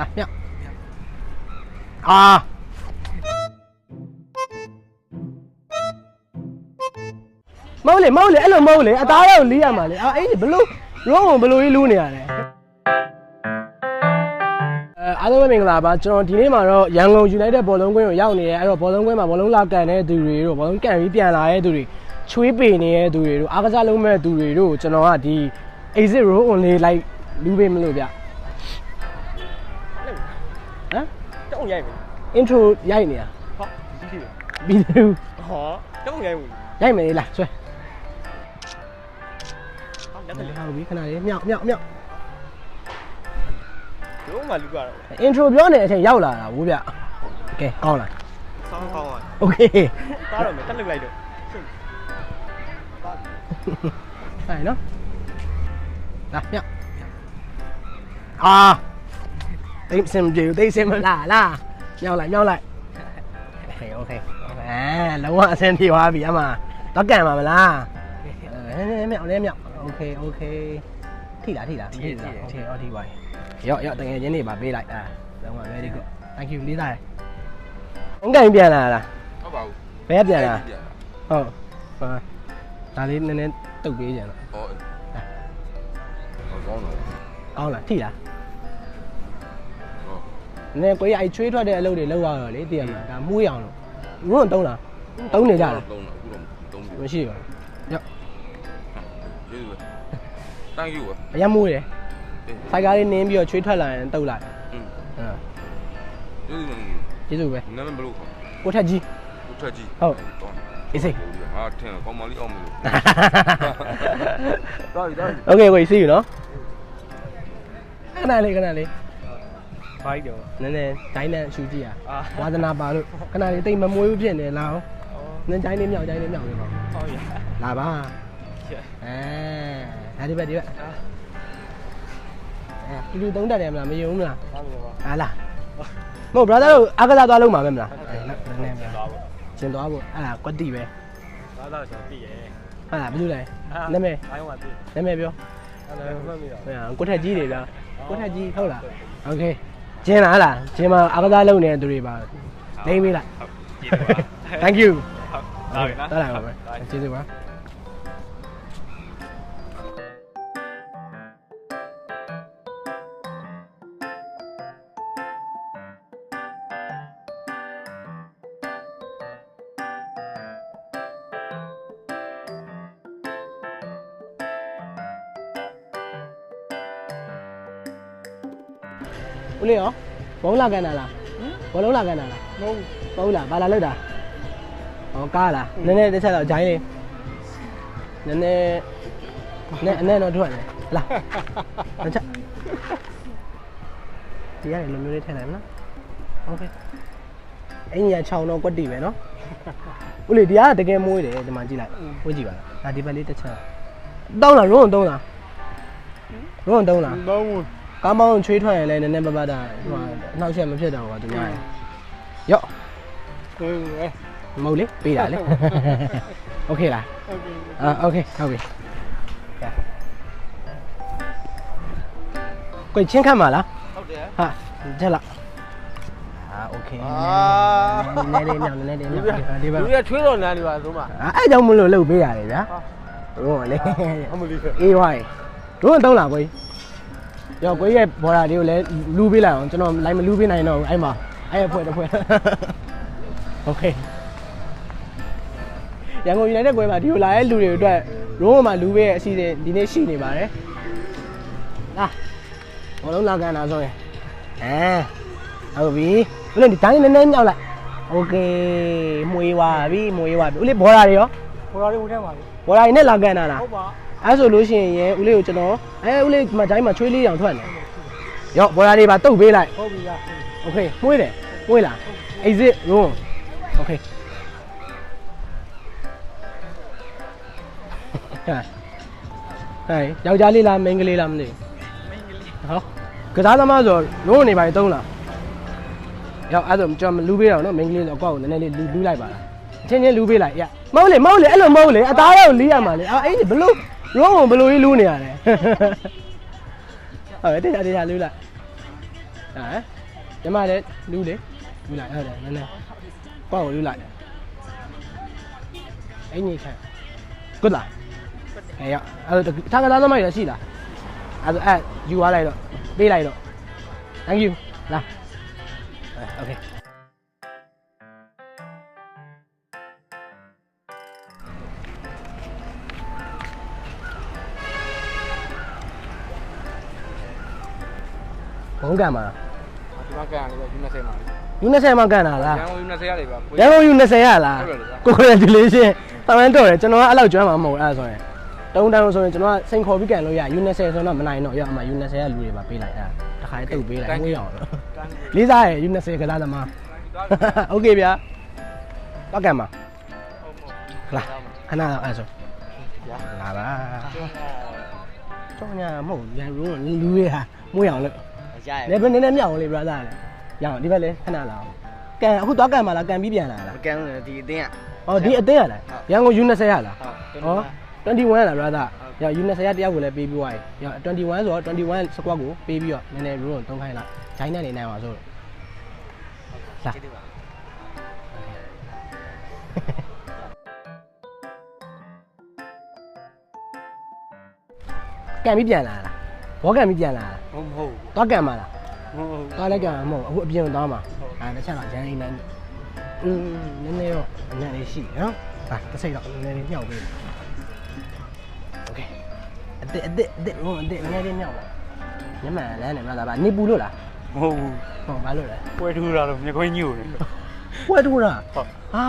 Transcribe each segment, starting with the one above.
လာမြောက်အာမဟုတ်လေမဟုတ်လေအဲ့လိုမဟုတ်လေအသားတော့လီးရမှာလေအာအေးဘလို့ရောဘလို့ကြီးလူးနေရလဲအဲအားလုံးပဲမင်္ဂလာပါကျွန်တော်ဒီနေ့မှာတော့ရန်ကုန် United ဘောလုံးကွင်းကိုရောက်နေတယ်အဲ့တော့ဘောလုံးကွင်းမှာဘောလုံးလာကန်တဲ့သူတွေတို့ဘောလုံးကန်ပြီးပြန်လာတဲ့သူတွေချွေးပေနေတဲ့သူတွေတို့အားကစားလုံးမဲ့သူတွေတို့ကျွန်တော်ကဒီ exit row only လိုက်လူးပေးမလို့ဗျ ဟမ်တုံးရိုက်မယ် intro ရိုက်နေတာဟောဒီလိုပြီးသေးဘူးဟောတုံးရိုက်ဘူးရိုက်မယ်လေလားဆွဲဟောလက်တလေဟုတ်ပြီခဏလေးမြောက်မြောက်မြောက်လုံးမလူကတော့ intro ပြောနေတဲ့အချိန်ရောက်လာတာဘူးဗျကဲကောင်းလားဆောင်းကောင်းသွား okay တားတော့မယ်တက်လုတ်လိုက်တော့ဟဲ့နော်လာမြောက်အာ တိတ်စင်ပြေတိတ်စင်မလားလားမြောက်လိုက်မြောက်လိုက် okay okay အဲလုံးဝအဆင်ပြေသွားပြီအမတော့ကန်ပါမလားအဲမြောက်လဲမြောက် okay okay ထိလားထိလားထိလား okay အော်ထိပါရော့ရော့တကယ်ချင်းနေပါပေးလိုက်အာလုံးဝ very good thank you လေးစားရအင်္ဂိုင်ပြန်လာလားဟုတ်ပါဘူးဘယ်ကပြန်လာပြန်လာဟုတ်ဟာဒါလေးနည်းနည်းတုတ်ပေးကြလားဟောဟောကောင်းတော့ကောင်းလားထိလားဟော နည်းကိုကြီးအဲ့ချွေးထွက်တဲ့အလုပ်တွေလုပ်ရတော့လေတည်ရမှာဒါမှုရအောင်လို့ရုံးတုံးလားတုံးနေကြလားတုံးတော့အခုတော့တုံးပြီမရှိပါဘူးရော့ကျေးဇူးပဲ thank you ပါအရက်မှုတယ်ဖိုက်ကားလေးနင်းပြီးတော့ချွေးထွက်လာရင်တုတ်လိုက်อืมဟမ်ကျေးဇူးပါကျေးဇူးပဲနာမည်ဘယ်လိုခေါ်ကိုထက်ကြီးကိုထက်ကြီးဟုတ်တောင်းအေးစိတ်ဟာထင်ကောင်းမလေးအောင်မလို့တော်ပြီတော်ပြီ Okay wait see you နော်ခဏလေးခဏလေး ဘိုက်တော့ နည်းနည်းဒိုင်းနဲ့ရှူကြည့်ရ အာ ဝါသနာပါလို့ခဏလေးတိတ်မမွေးဘူးဖြစ်နေလားနည်းဒိုင်းလေးမြောက်ဒိုင်းလေးမြောက်နေပါ ဟောရ လာပါ ချက် အဲဒါဒီဘက်ဒီဘက်အဲလူသုံးတက်တယ်မလားမယုံဘူးမလား ဘာလို့လဲ ဟာလားမဟုတ် brother တို့အားကစားသွားလုံးမှာပဲမလားအဲနည်းနည်း သွားပါ ကျင်သွားဖို့အဲ့ဒါကွက်တီပဲ ဘာသာကျွန်တော်သိရဲ ဟာလားဘယ်လိုလဲနာမည် အိုင်းဝါသိ နာမည်ပြော အဲ့ဒါမှတ်မိတော့ ဟိုကိုထက်ကြီးတွေဗျာကိုထက်ကြီးဟုတ်လားโอเค ကျင်းလားဟလားကျင်းမှာအားကစားလုပ်နေတဲ့သူတွေပါလိမ့်ပေးလိုက်ကျေးဇူးပါ thank you ဟုတ်ဒါပဲနော်တော်လာပါပဲကျေးဇူးပါ ဦးလေးရောဘုံလာကန်တာလားဘောလုံးလာကန်တာလား မဟုတ် မဟုတ်လားဘာလာလောက်တာဟောကားလားနည်းနည်းတစ်ချက်တော့ဂျိုင်းလေးနည်းနည်းနဲ့အနဲ့တော့ထွက်တယ်လာတစ်ချက်ဒီရတယ်လိုမျိုးလေးထည့်လိုက်မလားโอเคအင်းညာ6တော့ကွက်တီပဲเนาะဦးလေးဒီကတကယ်မွေးတယ်ဒီမှာကြည့်လိုက်ဝေးကြည့်ပါလားဒါဒီဘက်လေးတစ်ချက်တောင်းလားရုံးတုံးလားရုံးတုံးလား မဟုတ်ဘူး ကားမောင်းချွေးထွက်ရင်လည်းနည်းနည်းပပတာဟိုအနှောက်အယှက်မဖြစ်တော့ဘူးကွာသူများရဲ့ရော့ ဟုတ်ကဲ့ မဟုတ်လေပေးတာလေโอเคလား ဟုတ်ကဲ့ အာโอเคဟုတ်ပြီကိုချင်းခတ်မှာလား ဟုတ်တယ် ဟာချက်လာအာโอเค အာ နည်းနည်းမြောက်နည်းနည်းမြောက်ဒီဘက် လူရချွေးတော်နားနေပါသုံးပါ အဲ့ကြောင့်မလို့လှုပ်ပေးရတယ်ဗျာဟုတ်လေ အမလီက အေးဝိုင်းတို့တုံးလားကိုရော ကိုရဲ့ဘော်ဒါလေးကိုလည်းလူပေးလိုက်အောင်ကျွန်တော်လိုက်မလူပေးနိုင်တော့ဘူးအဲ့မှာအဲ့အဖွဲ့တစ်ဖွဲ့โอเคရန်ကုန်ယူနိုက်တက်ကွဲမှာဒီလိုလာတဲ့လူတွေအတွက်ရိုးမှာလူပေးရဲ့အစီအစဉ်ဒီနေ့ရှိနေပါတယ်လာဘောလုံးလာကန်တာဆိုရင်အဲဟုတ်ပြီဦးလေးဒီတိုင်းနည်းနည်းညောက်လိုက်โอเคမွေးပါပြီမွေးပါပြီဦးလေးဘော်ဒါတွေရော ဘော်ရီဝင်ထဲမှာလေ ဘော်ဒါတွေနဲ့လာကန်တာလား ဟုတ်ပါ အဲဆိုလို့ရှိရင်ဦးလေးကိုကျွန်တော်အဲဦးလေးဒီမှာတိုင်းမှာချွေးလေးအောင်ထွက်နေရော့ဘော်ဒါတွေပါတုတ်ပေးလိုက် ဟုတ်ပြီလား โอเคမွေးတယ်မွေးလား exit room โอเคဟဲ့ဟဲ့ယောက်ျားလေးလားမိန်းကလေးလားမသိဘူးဟောကစားသမားဆိုရုံးနေပါတုံးလားရောက်အဲ့ဒါကျွန်တော်လူပေးတော့နော်မိန်းကလေးဆိုအကောက်ကိုနည်းနည်းလေးလူလူလိုက်ပါလားအချင်းချင်းလူပေးလိုက်ရမဟုတ်လေမဟုတ်လေအဲ့လိုမဟုတ်လေအသားတော့လီးရမှာလေအာအေးဘလို့ ရုံးဘလို့ကြီးလူနေရလဲဟုတ်တယ်တရားတရားလူလိုက်ဟမ်ဒီမှာလည်းလူလေလူလိုက်ဟုတ်တယ်နည်းနည်းပေါ့ကိုလူလိုက်အင်းကြီးခံ good လားအေးရအဲ့တော့ထားကစားသမားရရှိလားအဲ့ဒါအဲ့ယူသွားလိုက်တော့ပေးလိုက်တော့ thank you လာโဘုံကံမှာ ဒီမှာကန်ရတယ်ယူနေစေမှာ ယူ20မှာကန်တာလား ရန်ကုန်ယူနေစေရတယ်ဗျာ ရန်ကုန်ယူ20ရလား ဟုတ်တယ်ဗျာ ကိုကိုရဒီလေးရှင်တောင်းတတော့တယ်ကျွန်တော်ကအဲ့လောက်ကျွမ်းမှာမဟုတ်ဘူးအဲ့ဒါဆိုရင်တုံးတန်းဆိုရင်ကျွန်တော်ကစိန်ခေါ်ပြီးကန်လို့ရယူ20ဆိုတော့မနိုင်တော့ရအမှယူ20ရလူတွေပါပေးလိုက်အဲ့ဒါတခါတုတ်ပေးလိုက်ငွေးအောင်လို့ ကန် လေးစားရယူ20ကစားသမားโอเคဗျာတော့ကန်မှာ ဟုတ်ဟုတ် လာခဏတော့အဲ့ဆို ဗျာ လာပါ ကျွန်း ကျောင်းညာမဟုတ်ရန်ရုံးလူတွေဟာမွေးအောင်လို့ ရရလေဘယ်နည်းနည်းမြောက်အောင်လေ brother လေရအောင်ဒီဘက်လေခဏလာအောင်ကန်အခုတော့ကန်မှာလားကန်ပြီးပြန်လာလားကန်လို့ဒီအတင်းอ่ะ။အော်ဒီအသေးရလားဟုတ်။ရန်ကုန် U20 ရလားဟုတ်။ဩ21လား brother ။ရ U20 ရတယောက်ကိုလည်းပေးပြီးသွားပြီ။ရ21ဆိုတော့21 squad ကိုပေးပြီးတော့နည်းနည်း rule သုံးခိုင်းလိုက်။ဂျိုင်းနဲ့နေနိုင်ပါဆိုလို့။လာကျေးဇူးပါ။ကန်ပြီးပြန်လာလား။ဘောကန်ပြီးပြန်လာလားဟုတ်မဟုတ်။ သွားကန်မှာလားဟုတ်ဟုတ်။သွားလည်းကန်မှာမဟုတ်ဘူးအခုအပြင်ကိုသွားမှာ။အဲတစ်ချက်တော့ဂျိုင်းနေနိုင်။อืมနည်းနည်းတော့အနက်လေးရှိနော်။ဟာတစ်စိတ်တော့နည်းနည်းလေးမြောက်ပေး။ Okay အစ်အစ်အစ်ဟိုအစ်နည်းနည်းလေးမြောက်ပါ။ညမန်လမ်းနေမှာလားနေပူလို့လားမဟုတ်ဘူး။ဟုတ်ဘာလို့လဲ။ပွဲထူတာလို့မြေခွင်းညို့တယ်ပွဲတူတာဟုတ်ဟာ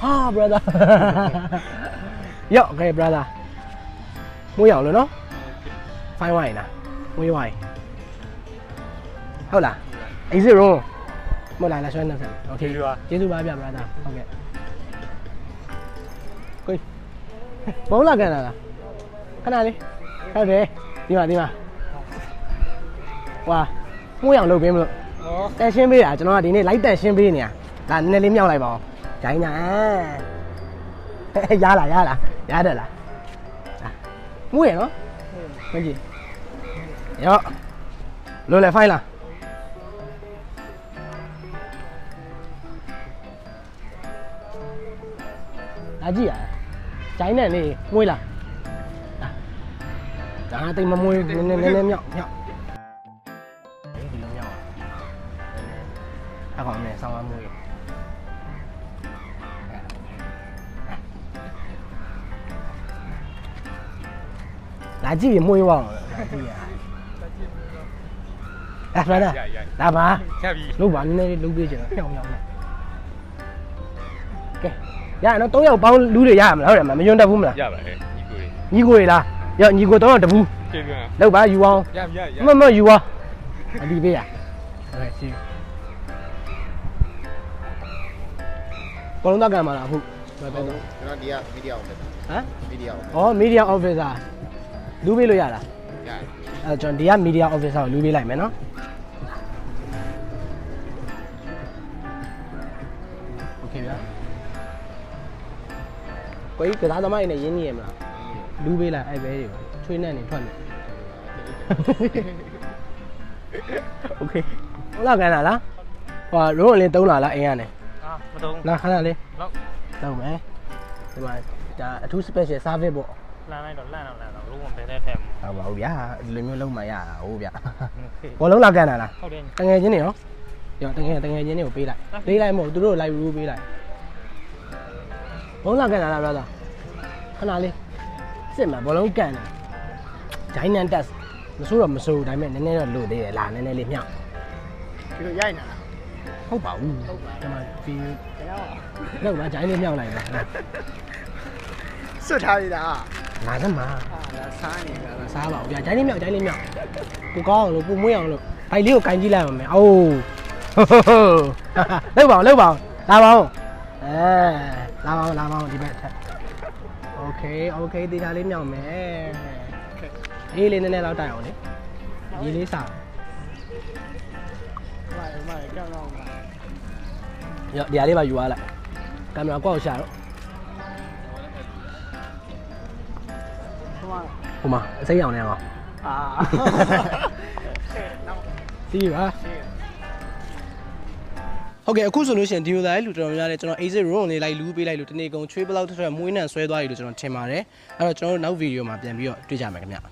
ဟာ brother ရော့ okay brother မွေးအောင်လို့နော်ဖိုင်းဝိုင်းလားမွေးဝိုင်း ဟုတ်လား exit room မဟုတ်လားလာဆွဲနေစမ်း okay ကျေးဇူးပါဗျ brother ဟုတ်ကဲ့ကိုဘုံလာကန်လာလားခဏလေးဟုတ်တယ်ဒီမှာဒီမှာဟွာမွေးအောင်လုပ်ပေးမလို့ဟောတန်ရှင်းပေးတာကျွန်တော်ကဒီနေ့လိုက်တန်ရှင်းပေးနေတာဒါနည်းနည်းလေးမြောက်လိုက်ပါအောင်ဂျိုင်းညာအဲရလားရလားရတယ်လားအာမွေးရနော်မကြည့်ရောလိုလေဖိုင်လား လာကြည့်ရဂျိုင်းနဲ့နေမွေးလားဒါဒါတိတ်မမွေးနည်းနည်းနည်းနည်းမြောက်မြောက်ဒီလိုမြောက်အကောင်နဲ့ဆောင်းမမွေးလာကြည့်ရင်မွေးပါအောင်လာကြည့်ရအဲ့ဒါလာပါချက်ပြီးလုတ်ပါနည်းနည်းလေးလုတ်ပေးချင်တာဖြောင်းဖြောင်းနဲ့ကဲ ရရင်တော့၃ယောက်ပေါင်းလူတွေရရမလားဟုတ်တယ်မမယွန်းတတ်ဘူးမလားရပါတယ်ညီကိုလေးညီကိုတွေလားရောညီကို၃ယောက်တဘူးကျေးဇူးပါလုတ်ပါယူအောင်ရရရမမယူအောင်အဒီပေးရဟုတ်ကဲ့စီဘလုံးတော့ကံမှာလားအခုဘယ်ပဲတော့ကျွန်တော်ဒီကမီဒီယာအောင်ပဲဟမ်မီဒီယာအောင်ပဲဩမီဒီယာအော်ဖစ်ဆာလူပေးလို့ရလားရတယ်အဲကျွန်တော်ဒီကမီဒီယာအော်ဖစ်ဆာကိုလူပေးလိုက်မယ်နော် ကိုကြီးကစားသမားတွေနဲ့ရင်းနေရမလားလူပေးလိုက်အဲ့ဘဲတွေချွေးနဲ့နေထွက်နေโอเคဟုတ်လားကန်လားလားဟိုရုံးလေးတုံးလာလားအိမ်ကနေ အာမတုံး လာခဏလေး လောက် တုံးမယ်ဒီမှာဒါအထူး special service ပေါ့ လမ်းလိုက်တော့လန့်တော့လန့်တော့လုံးဝဘယ်တဲ့ထဲမှာ ဟုတ်ပါဘူးဗျာဒီလိုမျိုးလုံးမရတာဟုတ်ဗျာဘောလုံးလာကန်တာလား ဟုတ်တယ် တငယ်ချင်းတွေရောရောတငယ်တငယ်ချင်းတွေကိုပေးလိုက်ပေးလိုက်မဟုတ်သူတို့လိုက်ရူးပေးလိုက် ဘောလုံးလာကန်တာလား brother ခဏလေးစစ်မှာဘောလုံးကန်တာဂျိုင်းနန်တက်မဆိုးတော့မဆိုးဒါပေမဲ့နည်းနည်းတော့လို့သေးတယ်လာနည်းနည်းလေးမြောက်ဒီလိုရိုက်နေတာဟုတ်ပါဘူးဟုတ်ပါဒီမှာပြီးကျွန်တော်လောက်ပါဂျိုင်းလေးမြောက်လိုက်ပါစွတ်ထားရတာလာစမ်းပါဟာဒါစားနေတာမစားပါဘူးဗျာဂျိုင်းလေးမြောက်ဂျိုင်းလေးမြောက်ကိုကောင်းအောင်လို့ကိုမွေးအောင်လို့ဘိုက်လေးကိုကင်ကြည့်လိုက်ပါမယ်အိုးလောက်ပါအောင်လောက်ပါအောင်လာပါအောင်အဲ လာပါအောင်လာပါအောင်ဒီဘက်ထက်โอเคโอเคတေချာလေးမြောက်မယ်အေးလေးနည်းနည်းလောက်တိုက်အောင်လေရေလေးစား မိုင်မိုင်ကြောက်တော့မှာ ညဒီဟာလေးပါယူသွားလိုက်ကင်မရာကောက်ရှာတော့ ဟိုမှာ ဟိုမှာအစိမ်းရောင်နေအောင် အာ စီးပါ ရှင်း ဟုတ်ကဲ့အခုဆိုလို့ရှိရင်ဒီလိုလိုက်လူတော်များများလဲကျွန်တော် exit room လေးလိုက်လူပေးလိုက်လို့တနေ့ကုန်ချွေးဘလောက်ထက်ထက်မွေးနှံဆွဲသွားပြီလို့ကျွန်တော်ထင်ပါတယ်အဲ့တော့ကျွန်တော်တို့နောက်ဗီဒီယိုမှာပြန်ပြီးတော့တွေ့ကြမယ်ခင်ဗျ